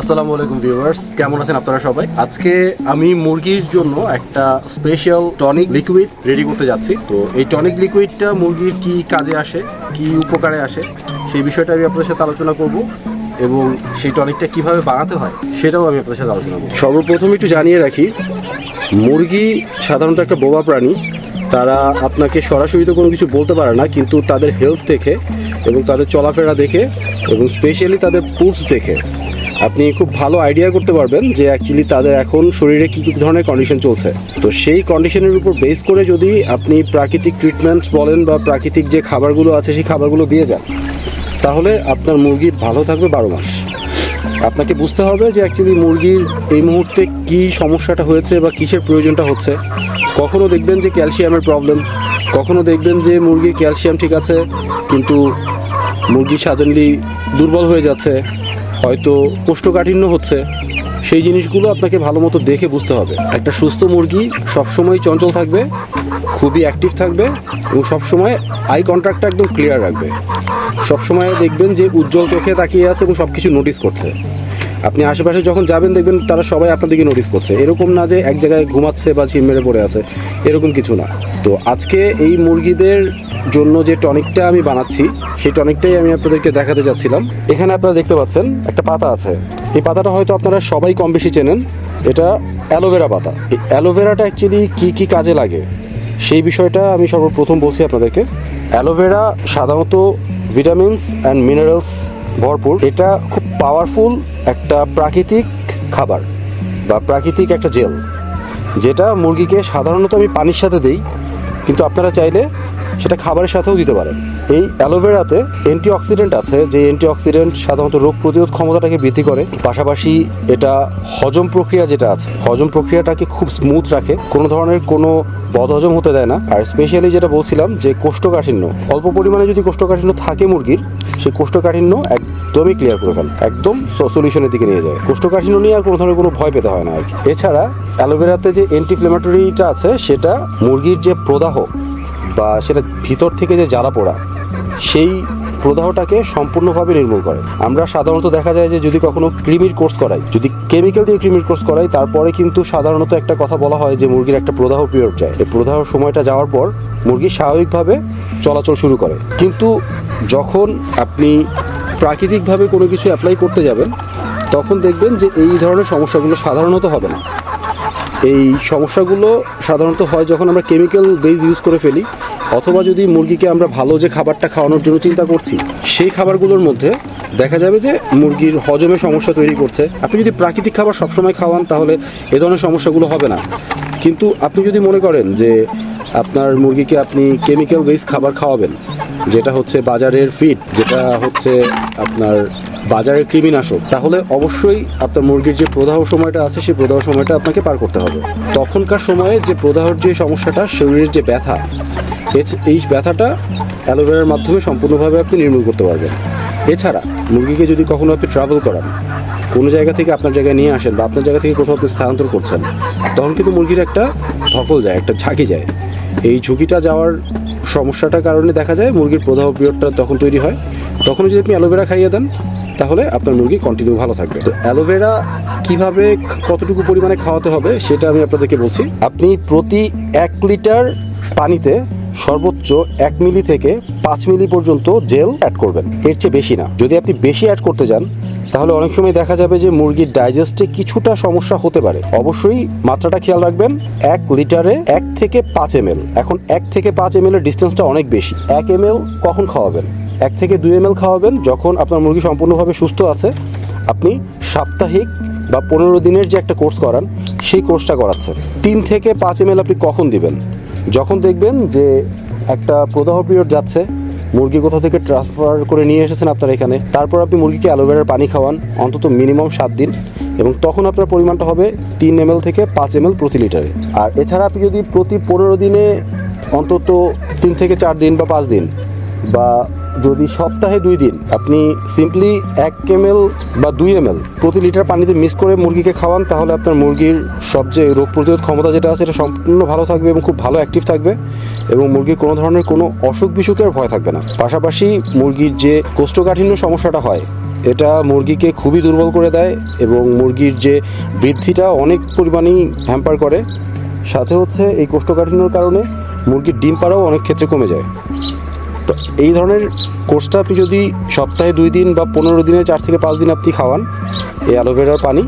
আসসালামু আলাইকুম ভিউয়ার্স, কেমন আছেন আপনারা সবাই? আজকে আমি মুরগির জন্য একটা স্পেশাল টনিক লিকুইড রেডি করতে যাচ্ছি। তো এই টনিক লিকুইডটা মুরগির কি কাজে আসে, কি উপকারে আসে, সেই বিষয়টা আমি আপনাদের সাথে আলোচনা করব এবং সেই টনিকটা কীভাবে বানাতে হয় সেটাও আমি আপনাদের সাথে আলোচনা করব। সর্বপ্রথম একটু জানিয়ে রাখি, মুরগি সাধারণত একটা বোবা প্রাণী, তারা আপনাকে সরাসরি তো কোনো কিছু বলতে পারে না, কিন্তু তাদের হেলথ দেখে এবং তাদের চলাফেরা দেখে এবং স্পেশালি তাদের পুলস দেখে। আপনি খুব ভালো আইডিয়া করতে পারবেন যে অ্যাকচুয়ালি তাদের এখন শরীরে কী কী ধরনের কন্ডিশন চলছে। তো সেই কন্ডিশনের উপর বেস করে যদি আপনি প্রাকৃতিক ট্রিটমেন্ট বলেন বা প্রাকৃতিক যে খাবারগুলো আছে সেই খাবারগুলো দিয়ে যান, তাহলে আপনার মুরগি ভালো থাকবে বারো মাস। আপনাকে বুঝতে হবে যে অ্যাকচুয়ালি মুরগির এই মুহূর্তে কি সমস্যাটা হয়েছে বা কিসের প্রয়োজনটা হচ্ছে। কখনো দেখবেন যে ক্যালসিয়ামের প্রবলেম কখনো দেখবেন যে মুরগির ক্যালসিয়াম ঠিক আছে, কিন্তু মুরগি সাডেনলি দুর্বল হয়ে যাচ্ছে। হয়তো কোষ্ঠকাঠিন্য হচ্ছে, সেই জিনিসগুলো আপনাকে ভালো মতো দেখে বুঝতে হবে। একটা সুস্থ মুরগি সবসময় চঞ্চল থাকবে, খুবই অ্যাক্টিভ থাকবে এবং সবসময় আই কন্ট্যাক্টটা একদম ক্লিয়ার রাখবে। সবসময় দেখবেন যে উজ্জ্বল চোখে তাকিয়ে আছে এবং সব কিছু নোটিস করছে। আপনি আশেপাশে যখন যাবেন, দেখবেন তারা সবাই আপনাদেরকে নোটিস করছে। এরকম না যে এক জায়গায় ঘুমাচ্ছে বা ঝিম মেরে পড়ে আছে, এরকম কিছু না। তো আজকে এই মুরগিদের জন্য যে টনিকটা আমি বানাচ্ছি, সেই টনিকটাই আমি আপনাদেরকে দেখাতে চাচ্ছিলাম এখানে আপনারা দেখতে পাচ্ছেন, একটা পাতা আছে। এই পাতাটা হয়তো আপনারা সবাই কম বেশি চেনেন। এটা অ্যালোভেরা পাতা। এই অ্যালোভেরাটা অ্যাকচুয়ালি কী কী কাজে লাগে? সেই বিষয়টা আমি সর্বপ্রথম বলছি আপনাদেরকে। অ্যালোভেরা সাধারণত ভিটামিনস অ্যান্ড মিনারেলস ভরপুর। এটা খুব পাওয়ারফুল একটা প্রাকৃতিক খাবার বা প্রাকৃতিক একটা জেল যেটা মুরগিকে সাধারণত আমি পানির সাথে দিই, কিন্তু আপনারা চাইলে সেটা খাবারের সাথেও দিতে পারেন এই অ্যালোভেরাতে অ্যান্টিঅক্সিডেন্ট আছে, যে অ্যান্টিঅক্সিডেন্ট সাধারণত রোগ প্রতিরোধ ক্ষমতাটাকে বৃদ্ধি করে। পাশাপাশি এটা হজম প্রক্রিয়া যেটা আছে, হজম প্রক্রিয়াটাকে খুব স্মুথ রাখে। কোনো ধরনের কোনো বদহজম হতে দেয় না। আর স্পেশালি যেটা বলছিলাম যে কোষ্ঠকাঠিন্য, অল্প পরিমাণে যদি কোষ্ঠকাঠিন্য থাকে মুরগির সেই কোষ্ঠকাঠিন্য একদমই ক্লিয়ার করে ফেলে, একদম সলিউশনের দিকে নিয়ে যায়। কোষ্ঠকাঠিন্য নিয়ে আর কোনো ধরনের কোনো ভয় পেতে হয় না আর কি। এছাড়া অ্যালোভেরাতে যে অ্যান্টিফ্লেমেটরিটা আছে, সেটা মুরগির যে প্রদাহ বা সেটা ভিতর থেকে যে জ্বালা পোড়া, সেই প্রদাহটাকে সম্পূর্ণভাবে নির্মূল করে। আমরা সাধারণত দেখা যায় যে যদি কখনো ক্রিমির কোর্স করাই, যদি কেমিক্যাল দিয়ে ক্রিমির কোর্স করাই, তারপরে কিন্তু সাধারণত একটা কথা বলা হয় যে মুরগির একটা প্রদাহ পিরিয়ড যায়। এই প্রদাহ সময়টা যাওয়ার পর মুরগি স্বাভাবিকভাবে চলাচল শুরু করে। কিন্তু যখন আপনি প্রাকৃতিকভাবে কোনো কিছু অ্যাপ্লাই করতে যাবেন, তখন দেখবেন যে এই ধরনের সমস্যাগুলো সাধারণত হবে না। এই সমস্যাগুলো সাধারণত হয় যখন আমরা কেমিক্যাল বেস ইউজ করে ফেলি অথবা যদি মুরগিকে আমরা ভালো যে খাবারটা খাওয়ানোর জন্য চিন্তা করছি, সেই খাবারগুলোর মধ্যে দেখা যাবে যে মুরগির হজমে সমস্যা তৈরি করছে। আপনি যদি প্রাকৃতিক খাবার সবসময় খাওয়ান, তাহলে এ ধরনের সমস্যাগুলো হবে না। কিন্তু আপনি যদি মনে করেন যে আপনার মুরগিকে আপনি কেমিক্যাল বেস খাবার খাওয়াবেন, যেটা হচ্ছে বাজারের ফিড যেটা হচ্ছে আপনার বাজারের কৃমিনাশক, তাহলে অবশ্যই আপনার মুরগির যে প্রদাহ সময়টা আছে, সেই প্রদাহ সময়টা আপনাকে পার করতে হবে। তখনকার সময়ে যে প্রদাহর যে সমস্যাটা, শরীরের যে ব্যথা এই ব্যথাটা অ্যালোভেরার মাধ্যমে সম্পূর্ণভাবে আপনি নির্মূল করতে পারবেন। এছাড়া মুরগিকে যদি কখনো আপনি ট্রাভেল করান, কোনো জায়গা থেকে আপনার জায়গায় নিয়ে আসেন বা আপনার জায়গা থেকে কোথাও আপনি স্থানান্তর করছেন, তখন কিন্তু মুরগির একটা ধকল যায়, একটা ঝাঁকি যায়। এই ঝুঁকিটা যাওয়ার সমস্যাটার কারণে দেখা যায় মুরগির প্রদাহ পিরিয়ডটা তখন তৈরি হয়। তখন যদি আপনি অ্যালোভেরা খাইয়ে দেন, তাহলে আপনার মুরগি কন্টিনিউ ভালো থাকবে। তো অ্যালোভেরা কীভাবে কতটুকু পরিমাণে খাওয়াতে হবে, সেটা আমি আপনাদেরকে বলছি। আপনি প্রতি এক লিটার পানিতে সর্বোচ্চ এক মিলি থেকে পাঁচ মিলি পর্যন্ত জেল অ্যাড করবেন। এর চেয়ে বেশি না। যদি আপনি বেশি অ্যাড করতে যান, তাহলে অনেক সময় দেখা যাবে যে মুরগির ডাইজেস্টে কিছুটা সমস্যা হতে পারে। অবশ্যই মাত্রাটা খেয়াল রাখবেন, এক লিটারে এক থেকে পাঁচ এম এখন এক থেকে পাঁচ এম এর ডিস্টেন্সটা অনেক বেশি। এক এম কখন খাওয়াবেন? এক থেকে দুই এম খাওয়াবেন যখন আপনার মুরগি সম্পূর্ণভাবে সুস্থ আছে। আপনি সাপ্তাহিক বা পনেরো দিনের যে একটা কোর্স করান, সেই কোর্সটা করাচ্ছেন। তিন থেকে পাঁচ এম আপনি কখন দিবেন? যখন দেখবেন যে একটা প্রদাহ পিরিয়ড যাচ্ছে, মুরগি কোথা থেকে ট্রান্সফার করে নিয়ে এসেছেন আপনার এখানে, তারপর আপনি মুরগিকে অ্যালোভেরার পানি খাওয়ান অন্তত মিনিমাম সাত দিন এবং তখন আপনার পরিমাণটা হবে তিন এম থেকে পাঁচ এম প্রতি লিটারে আর এছাড়া আপনি যদি প্রতি পনেরো দিনে অন্তত তিন থেকে চার দিন বা পাঁচ দিন বা যদি সপ্তাহে দুই দিন আপনি সিম্পলি এক এম বা দুই এম প্রতি লিটার পানিতে মিক্স করে মুরগিকে খাওয়ান, তাহলে আপনার মুরগির সবচেয়ে রোগ প্রতিরোধ ক্ষমতা যেটা আছে, এটা সম্পূর্ণ ভালো থাকবে এবং খুব ভালো অ্যাক্টিভ থাকবে এবং মুরগির কোনো ধরনের কোনো অসুখ বিসুখের ভয় থাকবে না। পাশাপাশি মুরগির যে কোষ্ঠকাঠিন্য সমস্যাটা হয়, এটা মুরগিকে খুবই দুর্বল করে দেয় এবং মুরগির যে বৃদ্ধিটা অনেক পরিমাণেই হ্যাম্পার করে। সাথে হচ্ছে এই কোষ্ঠকাঠিন্যর কারণে মুরগির ডিম পাড়াও অনেক ক্ষেত্রে কমে যায়। তো এই ধরনের কোর্সটা আপনি যদি সপ্তাহে দুই দিন বা পনেরো দিনে চার থেকে পাঁচ দিন আপনি খাওয়ান এই অ্যালোভেরার পানি,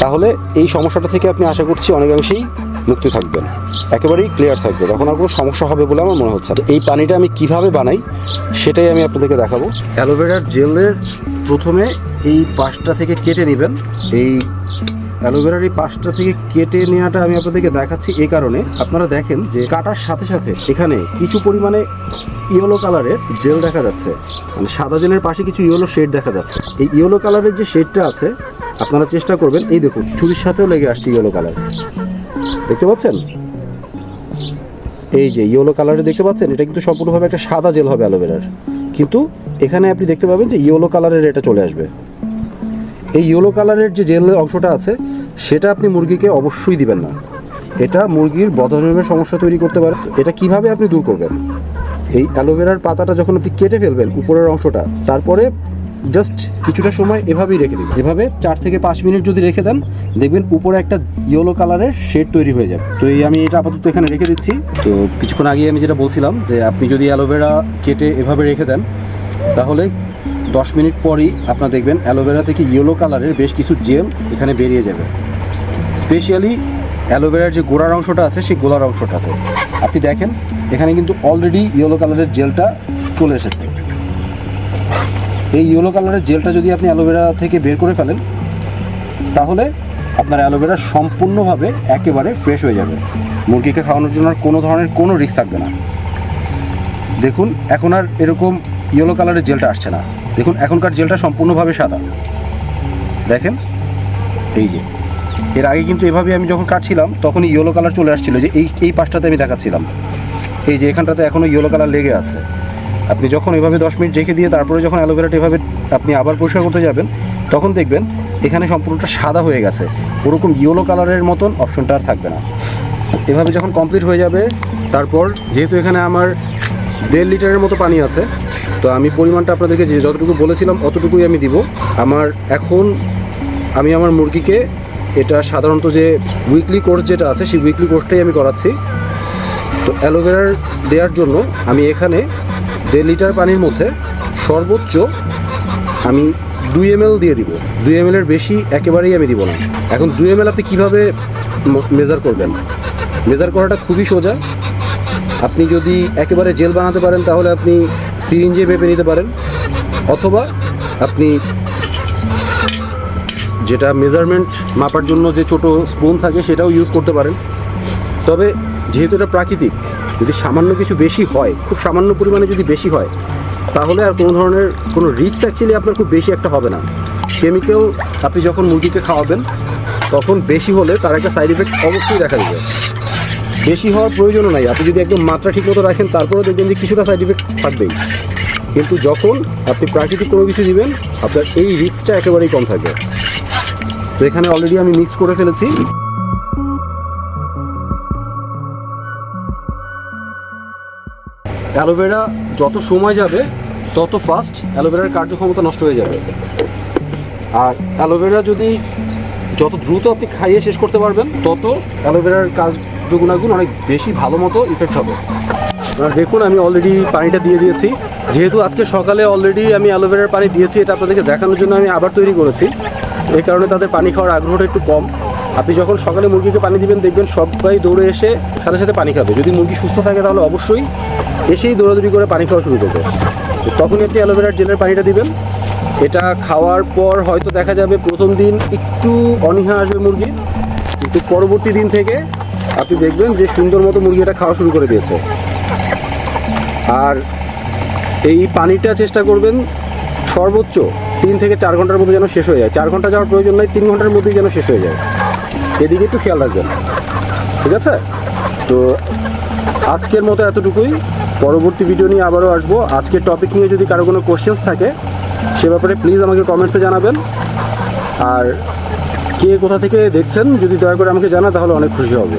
তাহলে এই সমস্যাটা থেকে আপনি আশা করছি অনেকাংশেই মুক্তি থাকবেন। একেবারেই ক্লিয়ার থাকবে। তখন আর কোনো সমস্যা হবে বলে আমার মনে হচ্ছে। এই পানিটা আমি কীভাবে বানাই, সেটাই আমি আপনাদেরকে দেখাবো। অ্যালোভেরার জেলের প্রথমে এই পাশটা থেকে কেটে নেবেন। এই অ্যালোভেরার এই পাশটা থেকে কেটে নেওয়াটা আমি আপনাদেরকে দেখাচ্ছি এই কারণে। আপনারা দেখেন যে কাটার সাথে সাথে এখানে কিছু পরিমাণে ইয়েলো কালারের জেল দেখা যাচ্ছে। মানে সাদা জেলের পাশে কিছু ইয়েলো শেড দেখা যাচ্ছে। এই ইয়েলো কালারের যে শেডটা আছে, আপনারা চেষ্টা করবেন। এই দেখুন, ছুরির সাথেও লেগে আসছে ইয়েলো কালার। দেখতে পাচ্ছেন? এই যে ইয়েলো কালারে দেখতে পাচ্ছেন, এটা কিন্তু সম্পূর্ণভাবে একটা সাদা জেল হবে অ্যালোভেরার। কিন্তু এখানে আপনি দেখতে পাবেন যে ইয়েলো কালারের এটা চলে আসবে। এই ইয়েলো কালারের যে জেল অংশটা আছে, সেটা আপনি মুরগিকে অবশ্যই দিবেন না। এটা মুরগির বদহজমের সমস্যা তৈরি করতে পারে। এটা কীভাবে আপনি দূর করবেন? এই অ্যালোভেরার পাতাটা যখন আপনি কেটে ফেলবেন উপরের অংশটা, তারপরে জাস্ট কিছুটা সময় এভাবেই রেখে দিবেন। এভাবে চার থেকে পাঁচ মিনিট যদি রেখে দেন, দেখবেন উপরে একটা ইয়েলো কালারের শেড তৈরি হয়ে যাবে। তো এই আমি এটা আপাতত এখানে রেখে দিচ্ছি। তো কিছুক্ষণ আগে আমি যেটা বলছিলাম যে, আপনি যদি অ্যালোভেরা কেটে এভাবে রেখে দেন, তাহলে দশ মিনিট পরই আপনার দেখবেন অ্যালোভেরা থেকে ইয়েলো কালারের বেশ কিছু জেল এখানে বেরিয়ে যাবে। স্পেশালি অ্যালোভেরার যে গোড়ার অংশটা আছে, সেই গোড়ার অংশটাতে। আপনি দেখেন, এখানে কিন্তু অলরেডি ইয়েলো কালারের জেলটা চলে এসেছে। এই ইয়েলো কালারের জেলটা যদি আপনি অ্যালোভেরা থেকে বের করে ফেলেন, তাহলে আপনার অ্যালোভেরা সম্পূর্ণভাবে একেবারে ফ্রেশ হয়ে যাবে। মুরগিকে খাওয়ানোর জন্য আর কোনো ধরনের কোনো রিস্ক থাকবে না। দেখুন, এখন আর এরকম ইয়েলো কালারের জেলটা আসছে না। দেখুন, এখনকার জেলটা সম্পূর্ণভাবে সাদা। দেখেন? এই যে। এর আগে কিন্তু এভাবে আমি যখন কাটছিলাম তখন ইয়েলো কালার চলে আসছিল। যে এই এই পাশটাতে আমি দেখাচ্ছিলাম। এই যে এখানটাতে এখনও ইয়েলো কালার লেগে আছে। আপনি যখন এভাবে দশ মিনিট রেখে দিয়ে তারপরে যখন অ্যালোভেরাটা এভাবে আপনি আবার পরিষ্কার করতে যাবেন, তখন দেখবেন এখানে সম্পূর্ণটা সাদা হয়ে গেছে। ওরকম ইয়েলো কালারের মতন অপশনটা আর থাকবে না। এভাবে যখন কমপ্লিট হয়ে যাবে, তারপর যেহেতু এখানে আমার দেড় লিটারের মতো পানি আছে তো আমি পরিমাণটা আপনাদেরকে যে যতটুকু বলেছিলাম, অতটুকুই আমি দিব। আমার এখন, আমি আমার মুরগিকে, এটা সাধারণত যে উইকলি কোর্স যেটা আছে, সেই উইকলি কোর্সটাই আমি করাচ্ছি। তো অ্যালোভেরার দেওয়ার জন্য আমি এখানে দেড় লিটার পানির মধ্যে সর্বোচ্চ আমি দুই এম দিয়ে দিব। দুই এম এর বেশি একেবারেই আমি দিব না। এখন দুই এম আপনি কীভাবে মেজার করবেন? মেজার করাটা খুবই সোজা। আপনি যদি একেবারে জেল বানাতে পারেন, তাহলে আপনি সিরিঞ্জে মেপে নিতে পারেন, অথবা আপনি যেটা মেজারমেন্ট মাপার জন্য যে ছোট স্পুন থাকে সেটাও ইউজ করতে পারেন। তবে যেহেতু এটা প্রাকৃতিক, যদি সামান্য কিছু বেশি হয়, খুব সামান্য পরিমাণে যদি বেশি হয়, তাহলে আর কোনো ধরনের কোনো রিস্ক অ্যাকচুয়ালি আপনার খুব বেশি একটা হবে না। কেমিক্যাল আপনি যখন মুরগিকে খাওয়াবেন, তখন বেশি হলে তার একটা সাইড এফেক্ট অবশ্যই দেখা দেবে। বেশি হওয়ার প্রয়োজনও নাই। আপনি যদি একদম মাত্রা ঠিক মতো রাখেন, তারপরেও দেখবেন যে কিছুটা সাইড ইফেক্ট থাকবেই। কিন্তু যখন আপনি প্রাকৃতিক কোনো কিছু দিবেন, আপনার এই রিস্কটা একেবারেই কম থাকবে। তো এখানে অলরেডি আমি মিক্স করে ফেলেছি। অ্যালোভেরা যত সময় যাবে, তত ফাস্ট অ্যালোভেরার কার্যক্ষমতা নষ্ট হয়ে যাবে। আর অ্যালোভেরা যদি যত দ্রুত আপনি খাইয়ে শেষ করতে পারবেন, তত অ্যালোভেরার কার্যগুণাগুণ অনেক বেশি ভালো মতো ইফেক্ট হবে। দেখুন, আমি অলরেডি পানিটা দিয়ে দিয়েছি। যেহেতু আজকে সকালে অলরেডি আমি অ্যালোভেরার পানি দিয়েছি, এটা আপনাদেরকে দেখানোর জন্য আমি আবার তৈরি করেছি। এই কারণে তাদের পানি খাওয়ার আগ্রহটা একটু কম। আপনি যখন সকালে মুরগিকে পানি দিবেন, দেখবেন সবাই দৌড়ে এসে সাথে সাথে পানি খাবে। যদি মুরগি সুস্থ থাকে, তাহলে অবশ্যই এসেই দৌড়াদৌড়ি করে পানি খাওয়া শুরু করবে। তখনই আপনি অ্যালোভেরার জেলের পানিটা দিবেন। এটা খাওয়ার পর হয়তো দেখা যাবে প্রথম দিন একটু অনীহা আসবে মুরগির। কিন্তু পরবর্তী দিন থেকে আপনি দেখবেন যে সুন্দর মতো মুরগি এটা খাওয়া শুরু করে দিয়েছে। আর এই পানিটা চেষ্টা করবেন সর্বোচ্চ তিন থেকে চার ঘণ্টার মধ্যে যেন শেষ হয়ে যায়। চার ঘণ্টা যাওয়ার প্রয়োজন নয় তিন ঘণ্টার মধ্যেই যেন শেষ হয়ে যায়। এদিকে একটু খেয়াল রাখবেন। ঠিক আছে? তো আজকের মতো এতটুকুই। পরবর্তী ভিডিও নিয়ে আবারও আসব। আজকের টপিক নিয়ে যদি কারও কোনো কোশ্চেন্স থাকে, সে ব্যাপারে প্লিজ আমাকে কমেন্টসে জানাবেন। আর কে কোথা থেকে দেখছেন, যদি দয়া করে আমাকে জানা তাহলে অনেক খুশি হবে।